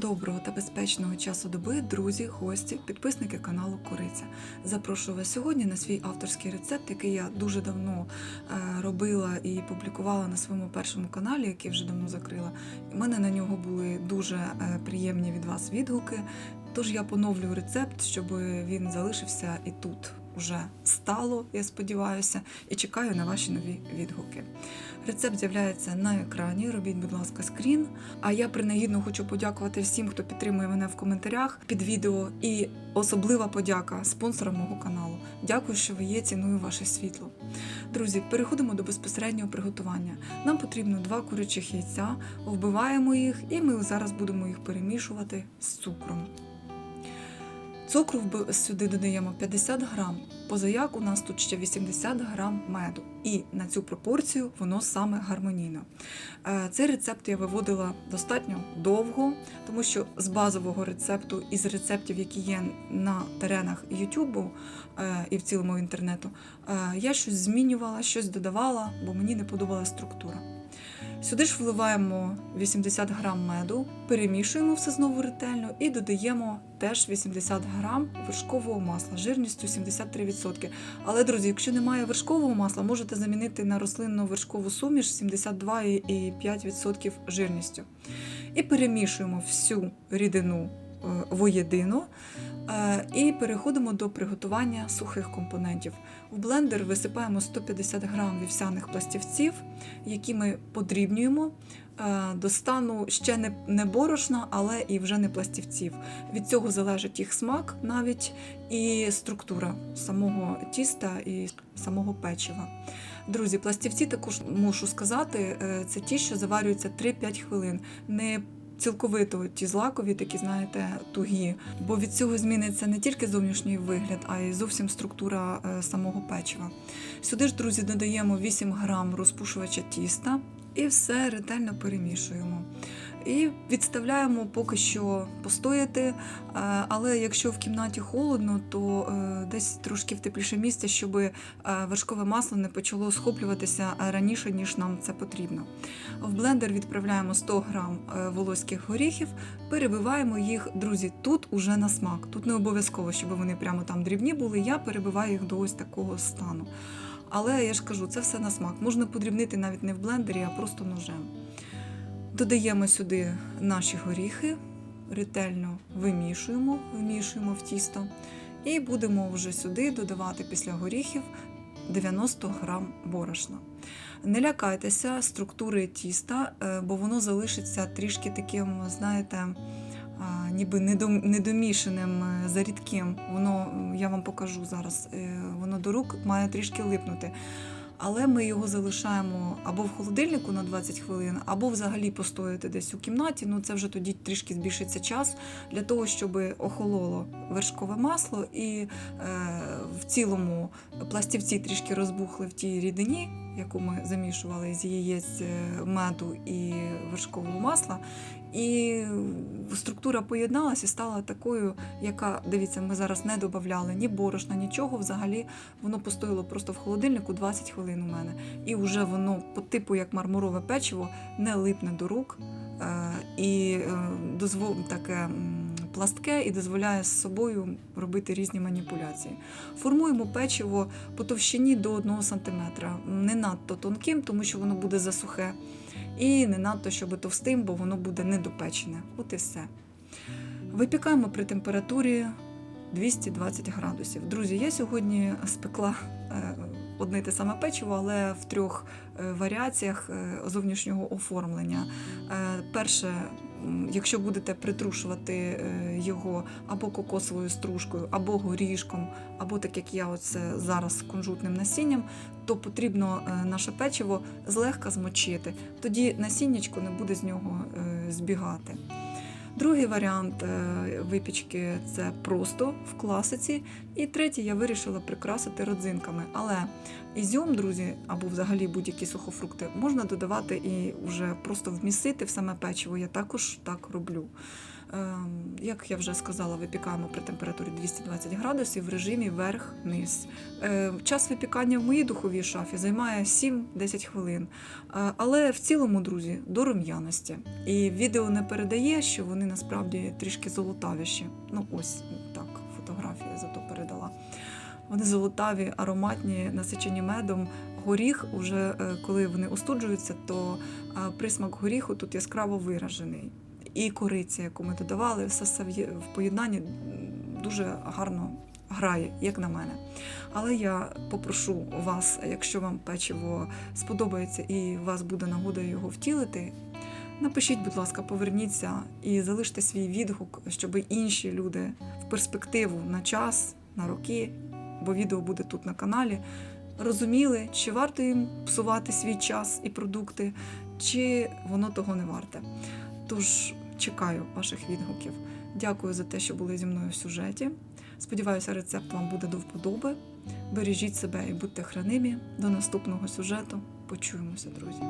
Доброго та безпечного часу доби, друзі, гості, підписники каналу Кориця. Запрошую вас сьогодні на свій авторський рецепт, який я дуже давно е, робила і публікувала на своєму першому каналі, який вже давно закрила. У мене на нього були дуже е, приємні від вас відгуки. Тож я поновлюю рецепт, щоб він залишився і тут уже стало, я сподіваюся, і чекаю на ваші нові відгуки. Рецепт з'являється на екрані. Робіть, будь ласка, скрін. А я принагідно хочу подякувати всім, хто підтримує мене в коментарях під відео. І особлива подяка спонсорам мого каналу. Дякую, що ви є. Ціную ваше світло. Друзі, переходимо до безпосереднього приготування. Нам потрібно два курячих яйця, вбиваємо їх, і ми зараз будемо їх перемішувати з цукром. Цукру сюди додаємо 50 грам. Позаяк у нас тут ще 80 грам меду. І на цю пропорцію воно саме гармонійно. Е, Цей рецепт я виводила достатньо довго, тому що з базового рецепту і з рецептів, які є на теренах Ютубу е, і в цілому інтернету, е, я щось змінювала, щось додавала, бо мені не подобалася структура. Сюди ж вливаємо 80 грам меду, перемішуємо все знову ретельно і додаємо теж 80 грам вершкового масла жирністю 73%. Але, друзі, якщо немає вершкового масла, можете замінити на рослинну вершкову суміш 72,5% жирністю. І перемішуємо всю рідину е, воєдино. Е, І переходимо до приготування сухих компонентів. В блендер висипаємо 150 грам вівсяних пластівців, які ми подрібнюємо е, до стану ще не, не борошна, але і вже не пластівців. Від цього залежить їх смак навіть і структура самого тіста і самого печива. Друзі, пластівці також мушу сказати, е, це ті, що заварюються 3-5 хвилин. Не Цілковито ті злакові, такі, знаєте, тугі. Бо від цього зміниться не тільки зовнішній вигляд, а й зовсім структура е, самого печива. Сюди ж, друзі, додаємо 8 грам розпушувача тіста і все ретельно перемішуємо. І відставляємо поки що постояти. е, Але якщо в кімнаті холодно, то е, десь трошки в тепліше місце, щоб е, вершкове масло не почало схоплюватися раніше, ніж нам це потрібно. В блендер відправляємо 100 грам е, волоських горіхів, перебиваємо їх, друзі, тут уже на смак. Тут не обов'язково, щоб вони прямо там дрібні були. Я перебиваю їх до ось такого стану. Але я ж кажу, це все на смак. Можна подрібнити навіть не в блендері, а просто ножем. Додаємо сюди наші горіхи, ретельно вимішуємо, вмішуємо в тісто. І будемо вже сюди додавати після горіхів 90 грам борошна. Не лякайтеся структури тіста, е, бо воно залишиться трішки таким, знаєте, ніби недомішаним, е, зарідким. Воно, я вам покажу зараз, е, воно до рук має трішки липнути. Але ми його залишаємо або в холодильнику на 20 хвилин, або взагалі постояти десь у кімнаті. Ну це вже тоді трішки збільшиться час для того, щоб охололо вершкове масло і е, в цілому пластівці трішки розбухли в тій рідині, яку ми замішували з яєць, е, меду і вершкового масла. І структура поєдналася і стала такою, яка, дивіться, ми зараз не додавали ні борошна, нічого. Взагалі воно постояло просто в холодильнику 20 хвилин у мене. І вже воно по типу як мармурове печиво не липне до рук е, і е, дозвол таке. Пластке і дозволяє з собою робити різні маніпуляції. Формуємо печиво по товщині до 1 см, не надто тонким, тому що воно буде засухе, і не надто, щоб товстим, бо воно буде недопечене. От і все. Випікаємо при температурі 220 градусів. Друзі, я сьогодні спекла е, одне й те саме печиво, але в трьох е, варіаціях е, зовнішнього оформлення. Перше, якщо будете притрушувати е, його або кокосовою стружкою, або горішком, або так як я оце зараз кунжутним насінням, то потрібно е, наше печиво злегка змочити. Тоді насіннячко не буде з нього е, збігати. Другий варіант е, випічки це просто в класиці. І третій я вирішила прикрасити родзинками. Але ізюм, друзі, або взагалі будь-які сухофрукти можна додавати і вже просто вмісити в саме печиво. Я також так роблю. Ем, Як я вже сказала, випікаємо при температурі 220 градусів в режимі верх-низ. Е, Час випікання в моїй духовій шафі займає 7-10 хвилин. Е, Але в цілому, друзі, до рум'яності. І відео не передає, що вони насправді трішки золотавіші. Ну, ось так, фотографія зато передала. Вони золотаві, ароматні, насичені медом. Горіх, уже е, коли вони остуджуються, то присмак горіху тут яскраво виражений. І кориця, яку ми додавали, все в поєднанні дуже гарно грає, як на мене. Але я попрошу вас, якщо вам печиво сподобається і у вас буде нагода його втілити, напишіть, будь ласка, поверніться і залиште свій відгук, щоб інші люди в перспективу на час, на роки, бо відео буде тут на каналі, розуміли, чи варто їм псувати свій час і продукти, чи воно того не варте. Тож чекаю ваших відгуків. Дякую за те, що були зі мною в сюжеті. Сподіваюся, рецепт вам буде до вподоби. Бережіть себе і будьте хранимі. До наступного сюжету. Почуємося, друзі.